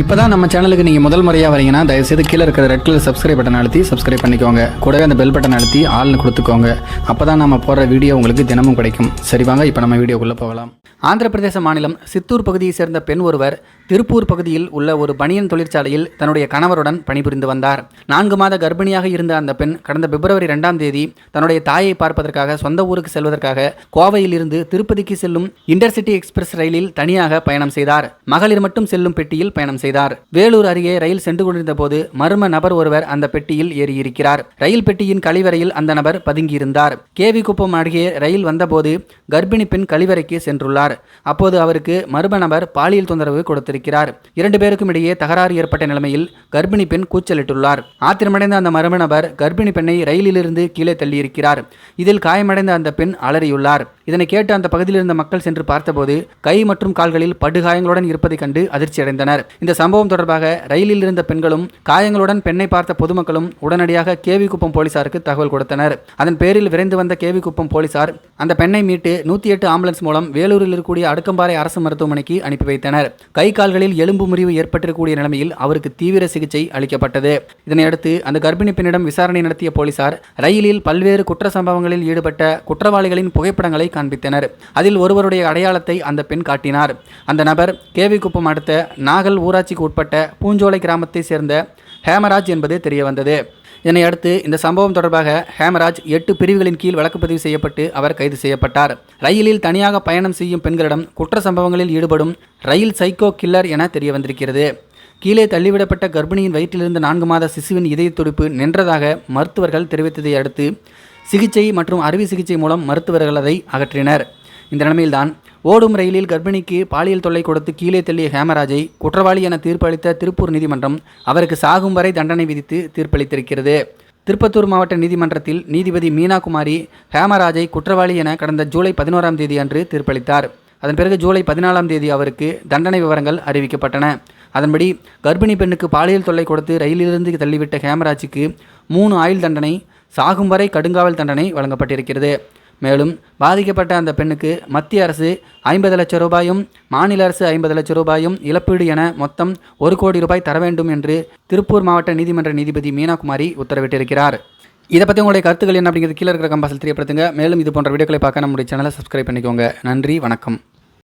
இப்போ தான் நம்ம சேனலுக்கு நீங்கள் முதல் முறையாக வரீங்கன்னா தயவுசெய்து கீழே இருக்கிற ரெட் கலர் சப்ஸ்கிரைப் பட்டன் அழுத்தி சப்ஸ்கிரைப் பண்ணிக்கோங்க. கூடவே அந்த பெல் பட்டன் அழுத்தி ஆள்னு கொடுத்துக்கோங்க. அப்போ தான் நம்ம போடுற வீடியோ உங்களுக்கு தினமும் கிடைக்கும். சரி வாங்க இப்போ நம்ம வீடியோக்குள்ளே போகலாம். ஆந்திர பிரதேச மாநிலம் சித்தூர் பகுதியை சேர்ந்த பெண் ஒருவர் திருப்பூர் பகுதியில் உள்ள ஒரு பனியன் தொழிற்சாலையில் தன்னுடைய கணவருடன் பணிபுரிந்து வந்தார். நான்கு மாத கர்ப்பிணியாக இருந்த அந்த பெண் கடந்த பிப்ரவரி ரெண்டாம் தேதி தன்னுடைய தாயை பார்ப்பதற்காக சொந்த ஊருக்கு செல்வதற்காக கோவையில் இருந்து திருப்பதிக்கு செல்லும் இன்டர்சிட்டி எக்ஸ்பிரஸ் ரயிலில் தனியாக பயணம் செய்தார். மகளிர் மட்டும் செல்லும் பெட்டியில் பயணம் செய்தார். வேலூர் அருகே ரயில் சென்று கொண்டிருந்த போது மர்ம நபர் ஒருவர் அந்த பெட்டியில் ஏறியிருக்கிறார். ரயில் பெட்டியின் கழிவறையில் அந்த நபர் பதுங்கியிருந்தார். கேவி குப்பம் அருகே ரயில் வந்தபோது கர்ப்பிணி பெண் கழிவறைக்கு சென்றுள்ளார். அப்போது அவருக்கு மர்ம நபர் பாலியல் தொந்தரவு கொடுத்திருக்கிறார். இரண்டு பேருக்கும் இடையே தகராறு ஏற்பட்ட நிலைமையில் கர்ப்பிணி பெண் கூச்சலிட்டுள்ளார். ஆத்திரமடைந்த அந்த மர்ம நபர் கர்ப்பிணி பெண்ணை ரயிலிலிருந்து கீழே தள்ளியிருக்கிறார். இதில் காயமடைந்த அந்த பெண் அலறியுள்ளார். இதனை கேட்டு அந்த பகுதியில் இருந்த மக்கள் சென்று பார்த்தபோது கை மற்றும் கால்களில் படுகாயங்களுடன் இருப்பதைக் கண்டு அதிர்ச்சி அடைந்தனர். இந்த சம்பவம் தொடர்பாக ரயிலில் இருந்த பெண்களும் காயங்களுடன் பெண்ணை பார்த்த பொதுமக்களும் உடனடியாக கேவிக்குப்பம் போலீசாருக்கு தகவல் கொடுத்தனர். அதன் பேரில் விரைந்து வந்த கேவிக்குப்பம் போலீசார் அந்த பெண்ணை மீட்டு நூற்றி எட்டு ஆம்புலன்ஸ் மூலம் வேலூரில் இருக்கக்கூடிய அடுக்கம்பாறை அரசு மருத்துவமனைக்கு அனுப்பி வைத்தனர். கை கால்களில் எலும்பு முறிவு ஏற்பட்டிருக்கக்கூடிய நிலைமையில் அவருக்கு தீவிர சிகிச்சை அளிக்கப்பட்டது. இதனையடுத்து அந்த கர்ப்பிணி பெண்ணிடம் விசாரணை நடத்திய போலீசார் ரயிலில் பல்வேறு குற்ற சம்பவங்களில் ஈடுபட்ட குற்றவாளிகளின் புகைப்படங்களை காண்பித்தனர். அதில் ஒருவருடைய அடையாளத்தை அந்த பெண் காட்டினார். அந்த நபர் கேவிக்குப்பம் அடுத்த நாகல் ஊராட்சிக்கு உட்பட்ட பூஞ்சோலை கிராமத்தை சேர்ந்த ஹேமராஜ் என்பது தெரிய வந்தது இதனை அடுத்து இந்த சம்பவம் தொடர்பாக ஹேமராஜ் எட்டு பிரிவுகளின் கீழ் வழக்குப்பதிவு செய்யப்பட்டு அவர் கைது செய்யப்பட்டார். ரயிலில் தனியாக பயணம் செய்யும் பெண்களிடம் குற்ற சம்பவங்களில் ஈடுபடும் ரயில் சைக்கோ கில்லர் என தெரிய வந்திருக்கிறது கீழே தள்ளிவிடப்பட்ட கர்ப்பிணியின் வயிற்றிலிருந்து நான்கு மாத சிசுவின் இதய துடிப்பு நின்றதாக மருத்துவர்கள் தெரிவித்ததை அடுத்து சிகிச்சை மற்றும் அறுவை சிகிச்சை மூலம் மருத்துவர்கள் அதை அகற்றினர். இந்த நிலைமையில்தான் ஓடும் ரயிலில் கர்ப்பிணிக்கு பாலியல் தொல்லை கொடுத்து கீழே தள்ளிய ஹேமராஜை குற்றவாளி என தீர்ப்பளித்த திருப்பூர் நீதிமன்றம் அவருக்கு சாகும் வரை தண்டனை விதித்து தீர்ப்பளித்திருக்கிறது. திருப்பத்தூர் மாவட்ட நீதிமன்றத்தில் நீதிபதி மீனா குமாரி ஹேமராஜை குற்றவாளி என கடந்த ஜூலை பதினோராம் தேதி அன்று தீர்ப்பளித்தார். அதன் பிறகு ஜூலை பதினாலாம் தேதி அவருக்கு தண்டனை விவரங்கள் அறிவிக்கப்பட்டன. அதன்படி கர்ப்பிணி பெண்ணுக்கு பாலியல் தொல்லை கொடுத்து ரயிலிலிருந்து தள்ளிவிட்ட ஹேமராஜுக்கு மூணு ஆயுள் தண்டனை சாகும் வரை கடுங்காவல் தண்டனை வழங்கப்பட்டிருக்கிறது. மேலும் பாதிக்கப்பட்ட அந்த பெண்ணுக்கு மத்திய அரசு ஐம்பது லட்சம் ரூபாயும் மாநில அரசு ஐம்பது லட்சம் ரூபாயும் இழப்பீடு என மொத்தம் ஒரு கோடி ரூபாய் தர வேண்டும் என்று திருப்பூர் மாவட்ட நீதிமன்ற நீதிபதி மீனாகுமாரி உத்தரவிட்டிருக்கிறார். இதை பற்றி உங்களுடைய கருத்துக்கள் என்ன அப்படிங்கிறது கீழே இருக்கிற கம்பாசல் தெரியப்படுத்துங்க. மேலும் இது போன்ற வீடியோக்களை பார்க்க நம்முடைய சேனலை சப்ஸ்கிரைப் பண்ணிக்கோங்க. நன்றி வணக்கம்.